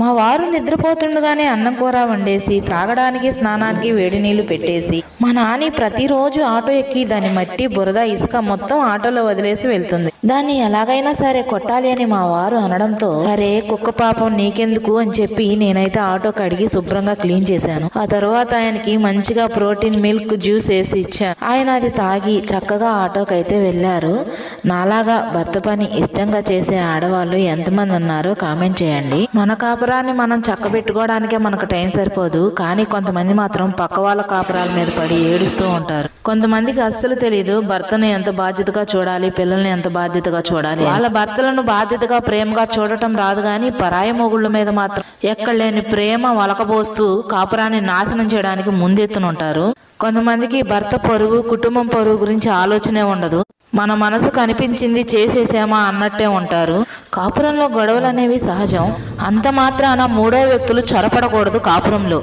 మా వారు నిద్రపోతుండగానే అన్నం కూర వండేసి త్రాగడానికి స్నానానికి వేడి నీళ్ళు పెట్టేసి మా నాని ప్రతిరోజు ఆటో ఎక్కి దాని మట్టి బురద ఇసుక మొత్తం ఆటోలో వదిలేసి వెళ్తుంది. దాన్ని ఎలాగైనా సరే కొట్టాలి అని మా వారు అనడంతో అరే కుక్క పాపం నీకెందుకు? అని చెప్పి నేనైతే ఆటో కడిగి శుభ్రంగా క్లీన్ చేశాను. ఆ తర్వాత ఆయనకి మంచిగా ప్రోటీన్ మిల్క్ జ్యూస్ వేసి ఇచ్చాను. ఆయన అది తాగి చక్కగా ఆటోకి అయితే వెళ్ళారు. నాలాగా భర్త పని ఇష్టంగా చేసే ఆడవాళ్ళు ఎంతమంది ఉన్నారో కామెంట్ చేయండి. మన కాపురాన్ని మనం చక్కబెట్టుకోవడానికే మనకు టైం సరిపోదు. కానీ కొంతమంది మాత్రం పక్క వాళ్ళ కాపురాల మీద పడి ఏడుస్తూ ఉంటారు. కొంతమందికి అస్సలు తెలియదు భర్తను ఎంత బాధ్యతగా చూడాలి పిల్లల్ని ఎంత బాధ్యతగా చూడాలి వాళ్ళ భర్తలను బాధ్యతగా ప్రేమగా చూడటం రాదు కానీ పరాయ మొగుళ్ళ మీద మాత్రం ఎక్కడలేని ప్రేమ వలకబోస్తూ కాపురాన్ని నాశనం చేయడానికి ముందెత్తునుంటారు కొంతమందికి భర్త పొరుగు కుటుంబం పొరుగు గురించి ఆలోచనే ఉండదు. మన మనసు కనిపించింది చేసేసామా అన్నట్టే ఉంటారు. కాపురంలో గొడవలు అనేవి సహజం. అంత మాత్రాన మూడో వ్యక్తులు చొరపడకూడదు కాపురంలో.